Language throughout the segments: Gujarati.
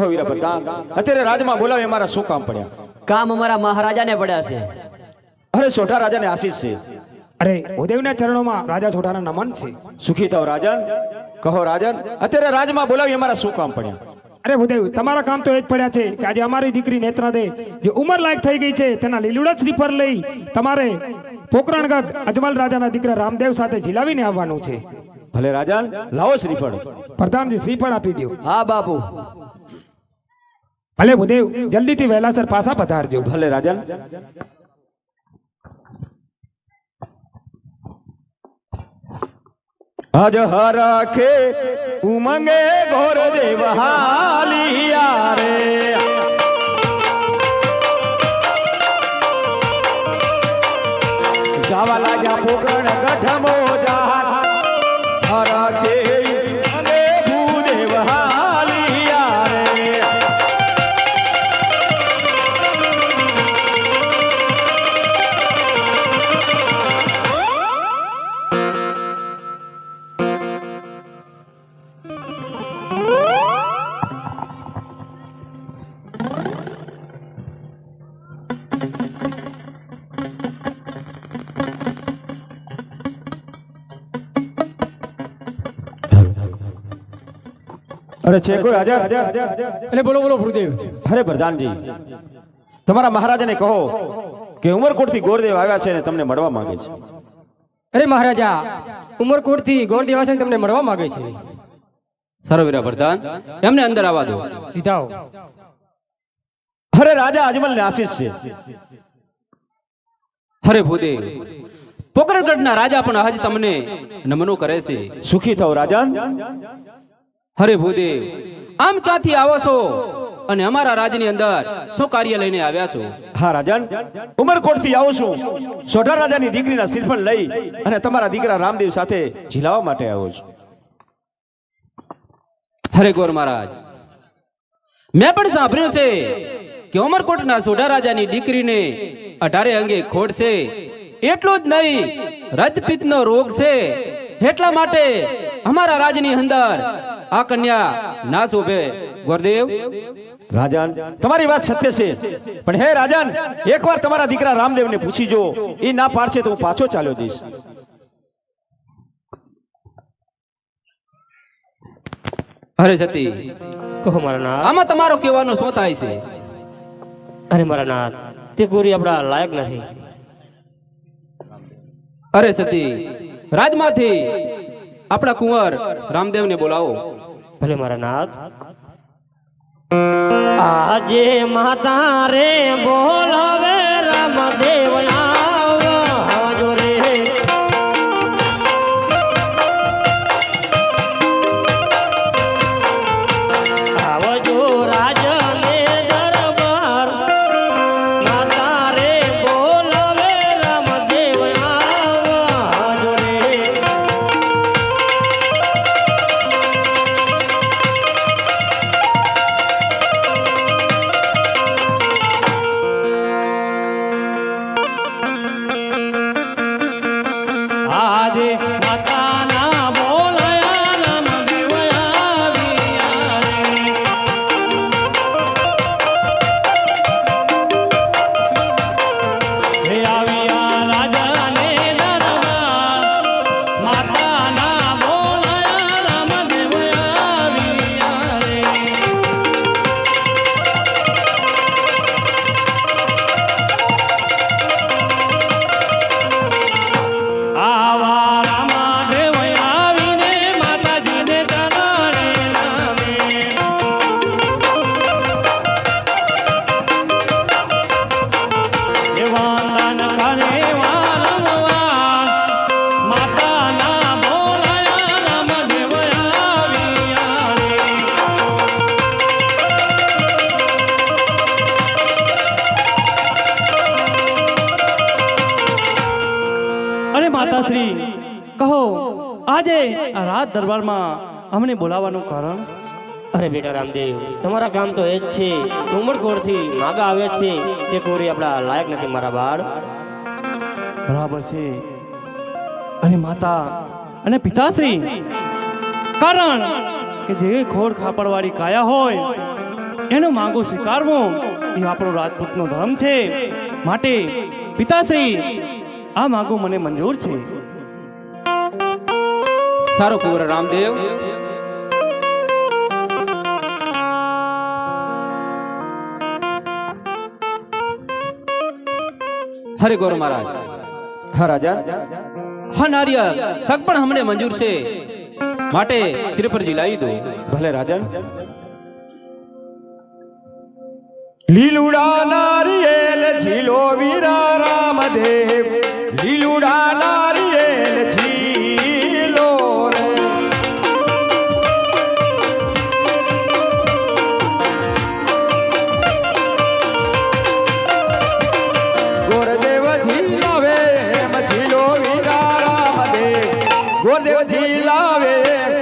કહો વીરા પ્રધાન અત્યારે રાજમાં બોલાવે અમારા શું કામ પડ્યા? કામ અમારા મહારાજાને પડ્યા છે. અરે છોટા રાજાને આશીષ છે. અરે ભૂદેવના ચરણોમાં રાજા છોટાના નમન છે. સુખી થાવ રાજન. કહો રાજન અત્યારે રાજમાં બોલાવી અમારા શું કામ પડ્યા? અરે ભૂદેવ તમારા કામ તો એ જ પડ્યા છે કે આજે અમારી દીકરી નેત્રા દે જે ઉંમર લાયક થઈ ગઈ છે તેના લીલુડા શ્રીફળ લઈ તમારે પોકરણગઢ અજમલ રાજાના દીકરા રામદેવ સાથે ઝીલાવીને આવવાનું છે. ભલે રાજા લાવો શ્રીફળ. પ્રધાનજી શ્રીફળ આપી દો હા બાપુ. ભલે ભૂદેવ જલ્દીથી વહેલાસર પાછા પધારજો. ભલે રાજન અજ હરખે ઉમંગે ઘોર દેવ હાલિયા રે. જાવા લાગ્યા પોકણ ગઢમો અરે છે કોઈ હાજર એટલે બોલો બોલો ભૂદેવ અરે પ્રધાનજી તમારા મહારાજાને કહો કે ઉમરકોટથી ગોરદેવ આવ્યા છે અને તમને મળવા માંગે છે. અરે મહારાજા ઉમરકોટથી ગોરદેવ આવ્યા છે તમને મળવા માંગે છે. સરોવીરા પ્રધાન એમને અંદર આવવા દો. સીધાઓ. અરે રાજા અજમલ ને આશીષ છે. અરે ભૂદેવ પોકરણગઢના રાજા પણ આજ તમને નમનો કરે છે. સુખી થાવ રાજન. હરે ભૂદેવ આમ ક્યાંથી આવો છો? અને અમારા રાજની અંદર શું કાર્ય લઈને આવ્યા છો? હા રાજન ઉમરકોટથી આવું છું. સોઢા રાજાની દીકરીના શ્રીફળ લઈ અને તમારા દીકરા રામદેવ સાથે ઝીલાવા માટે આવ્યો છું. હરે ગોર મહારાજ. મેં પણ સાંભળ્યું છે કે અમરકોટના સોઢા રાજાની દીકરીને અઢારે અંગે ખોટ છે. એટલું જ નહીં રજપિત્તનો રોગ છે. એટલા માટે અમારા રાજની અંદર આ કન્યા ના શોભે ગોરદેવ રાજન તમારી વાત સત્ય છે. પણ હે રાજન એકવાર તમારા દીકરા રામદેવને પૂછી જો. એ ના પાડશે તો હું પાછો ચાલ્યો જઈશ. અરે સતી કહો મારા નાથ. આમાં તમારો કહેવાનો શું થાય છે? અરે મારા નાથ તે ગોરી આપણા લાયક નથી. અરે સતી રાજમાંથી આપણા કુંવર રામદેવને બોલાવો. ભલે મારા નાથ. આજે માતા રે બોલાવે રામદેવ આવજો આજે આ રાજ દરબારમાં અમને બોલાવવાનું કારણ? અરે બેટા રામદેવ તમારા કામ તો એ જ છે. ઉમરકોટથી માગા આવે છે તે કોરી આપણા લાયક નથી મારા બાળ. બરાબર છે. અને માતા અને પિતાશ્રી કારણ કે જે ખોડ ખાપડવાળી કાયા હોય એનો માંગો સ્વીકારવો એ આપણો રાજપૂતનો ધર્મ છે. માટે પિતાશ્રી આ માંગો મને મંજૂર છે. સારો કુંવર, રામદેવ. હરે ગોર મહારાજ. હા, રાજા. હા નારિયલ સગ પણ હમને મંજૂર છે. માટે શ્રીપરજી લાવી દો. ભલે રાજન લીલુડા નારિયેલ, ઝીલો વીરા રામદેવ. રામદેવ ગોરદેવ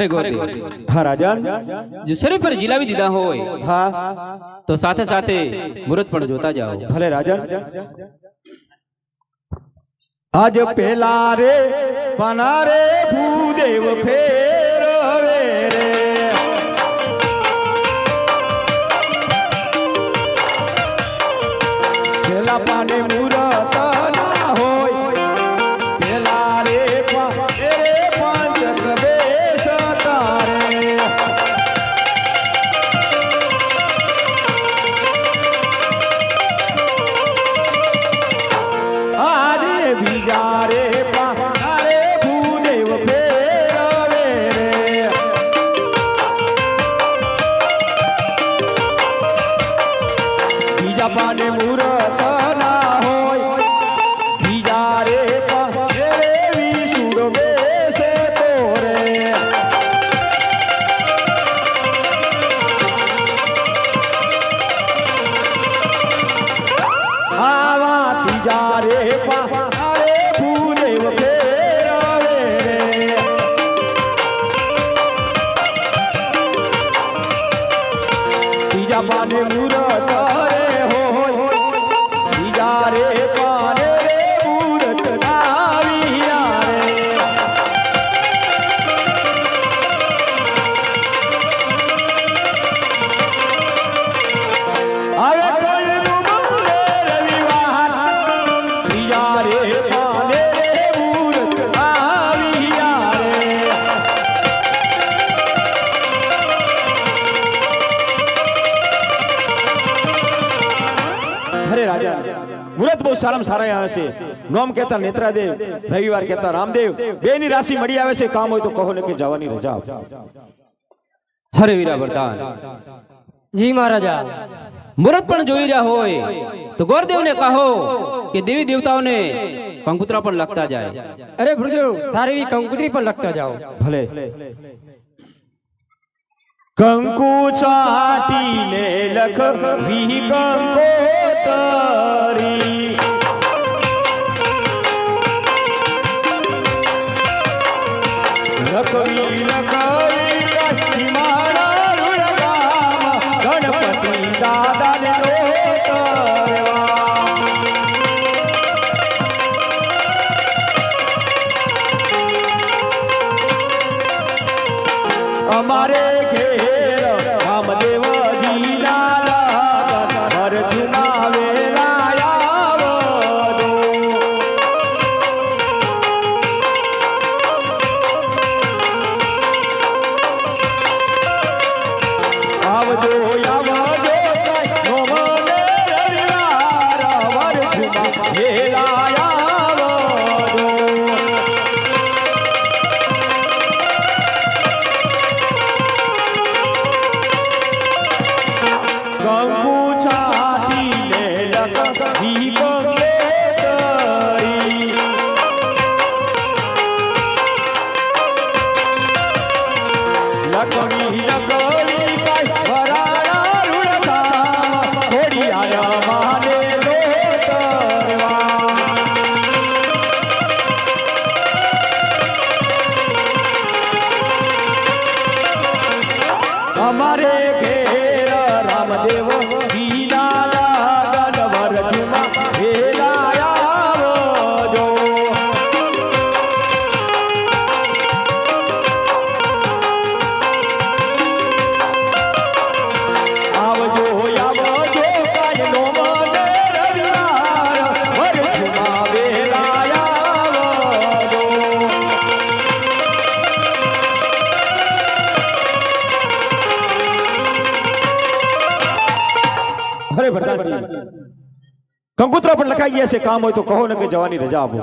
હરે ગોરદેવ હા રાજન જો શરીર પર જીલાવી દીધા હોય હા. તો સાથે સાથે મુહૂર્ત પણ જોતા જાઓ. ભલે રાજન આજ પેલા રે પના રે ભૂદેવ ફેરવે રે. પેલા પાને મુરત ના બાબાને મુરત ના હોય. બીજા રે રેવી સુર બેસે તો રે આવા ત્રીજા રે પા I'm Bani Mu સારામાં સારા આવે છે નોમ કહેતા નેત્રાદેવ રવિવાર કહેતા રામદેવ બે ની રાશિ મળી આવે છે કામ હોય તો કહો ને કે જવાની રજા આપો. હરે વીરા વરદાન જી મહારાજા મુહૂર્ત પણ જોઈ રહ્યા હોય તો ગોરદેવને કહો કે દેવી દેવતાઓને કંકુતરા પણ લખતા જાય અરે ભૃદેવ સારી એવી કંકુતરી પર લખતા જાઓ ભલે કંકુ ચાટીને લખ વી કંકોતરી આવજો લખાઈ ગયા છે કામ હોય તો કહો ને કે જવાની રજા આપો.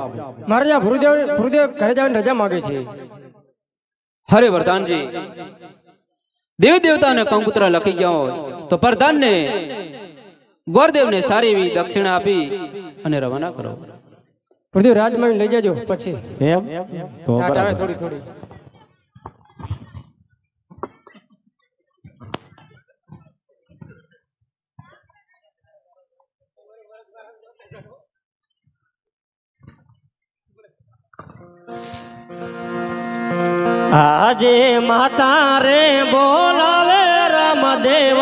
મહારાજા ભૃદેવ ભૃદેવ ઘરે જવાની રજા માંગે છે. હરે વરદાનજી દેવી દેવતાને કંકુતરા લખી ગયા હોય તો પ્રધાનને ગોરદેવને સારી એવી દક્ષિણા આપી અને રવાના કરો. ભૃદેવ રાજમાં લઈ જજો પછી. થોડી થોડી. આજે માતા રે બોલાવે રામદેવ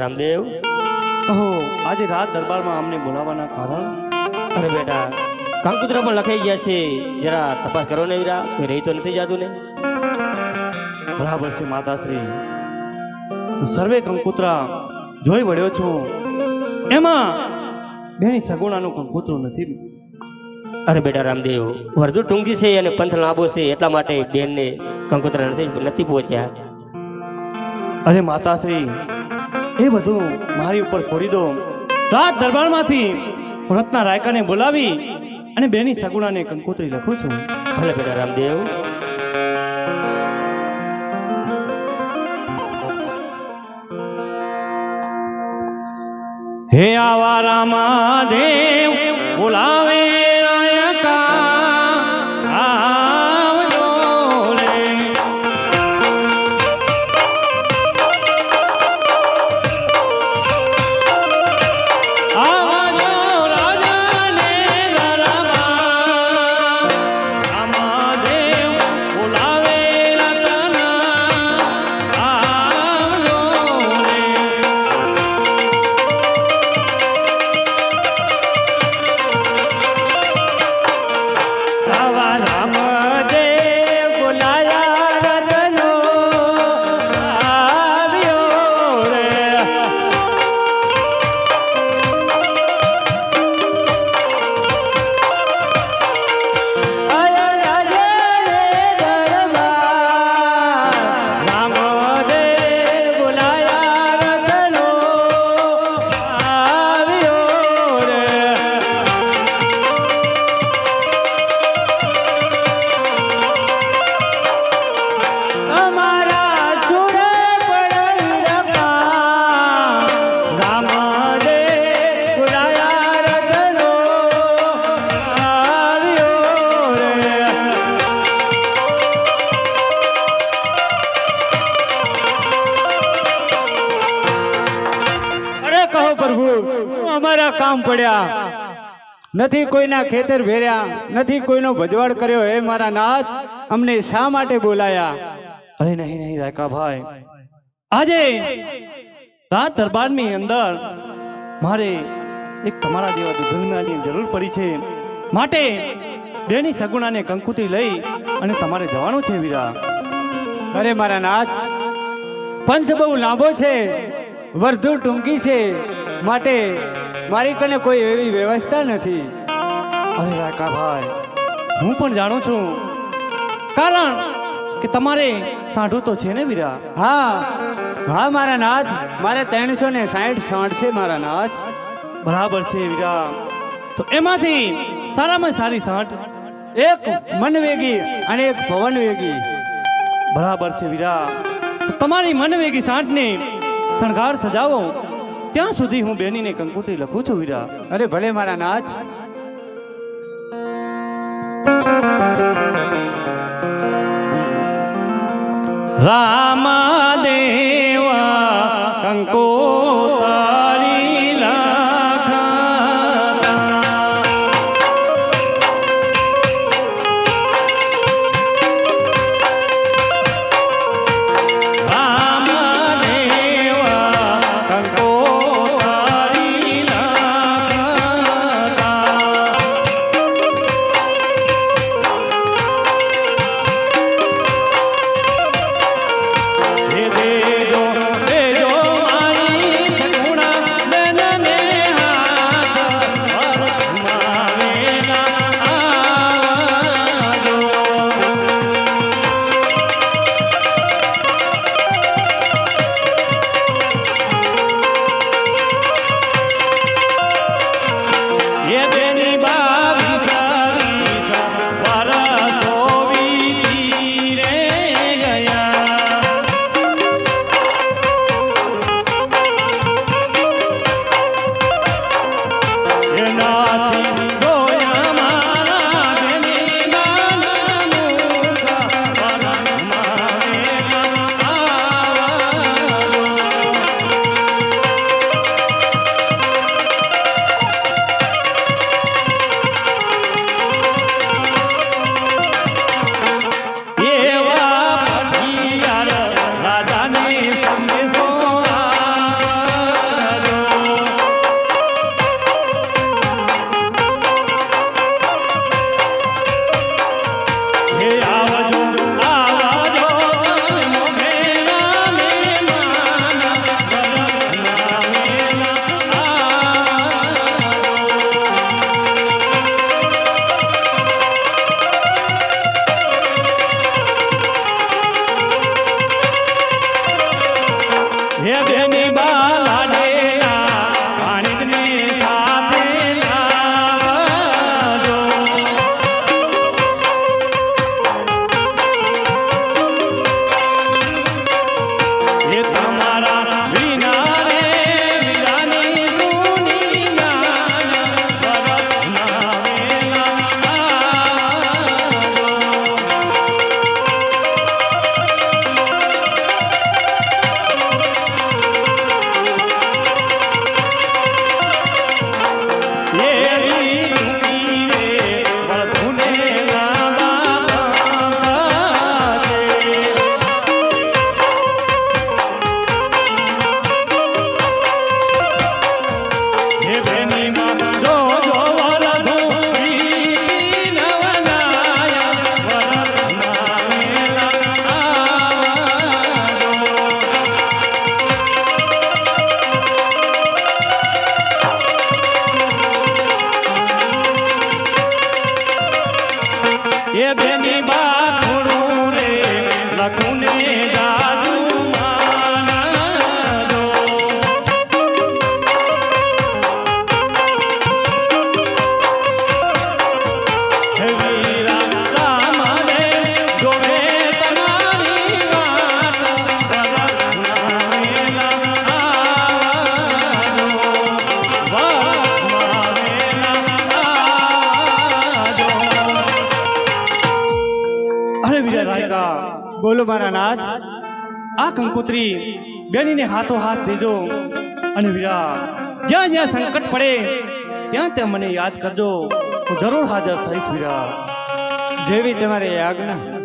રામદેવ? કહો આજે રાત દરબારમાં અમને બોલાવવાના કારણ? અરે બેટા કંકુતરા પણ લખાઈ ગયા છે જરા તપાસ કરો ને વીરા કોઈ રહી તો નથી જાતું ને? બરાબર છે માતાશ્રી. હું સર્વે કંકુતરા જોઈ વળ્યો છું. એમાં બેની સગુણાનું કંકુતરું નથી. અરે બેટા રામદેવ વર્ધુ ટૂંકી છે અને પંથ લાંબો છે એટલા માટે બેનને કંકુતરા નથી નથી પહોંચ્યા. અરે માતાશ્રી એ બધું મારી ઉપર છોડી દો. રાત દરબારમાંથી હું રત્ના રાયકાને બોલાવી અને બેની સગુણાને કંકોત્રી લખું છું. ભલે બેટા રામદેવ. હે આવા રામાદેવ, બોલાવે નથી કોઈના ખેતર ભેર્યા નથી કોઈનો ભજવાડ કર્યો હે મારા નાથ અમને શા માટે બોલાયા? અરે નહીં નહીં રાયકાભાઈ. આજે રાત દરબારની અંદર મારે એક તમારા જેવા દુર્ઘટનાની જરૂર પડી છે. માટે બેની સગુણાને કંકુતી લઈ અને તમારે જવાનું છે વીરા. અરે મારા નાથ પંથ બહુ લાંબો છે વર્ધુ ટૂંકી છે. માટે મારી કને કોઈ એવી વ્યવસ્થા નથી. અરે રાકાભાઈ હું પણ જાણું છું. કારણ કે તમારે સાંઢું તો છે ને વીરા? હા. હા મારા નાથ. મારે ત્રણસો ને સાઠ સાઠ છે મારા નાથ. બરાબર છે વીરા. તો એમાંથી સારામાં સારી સાંઠ એક મનવેગી અને એક પવન વેગી. બરાબર છે વીરા. તમારી મનવેગી સાંઠને શણગાર સજાવો. ત્યાં સુધી હું બેનીને કંકુત્રી લખું છું વીરા. અરે ભલે મારા નાથ. રામદેવા કંકોતારી બોલો મારા નાથ. આ કંકોત્રી બેનીને હાથો હાથ દેજો અને વીરા જ્યાં જ્યાં સંકટ પડે, ત્યાં ત્યાં મને યાદ કરજો. હું જરૂર હાજર થઈશ વીરા જેવી તમારી આજ્ઞા.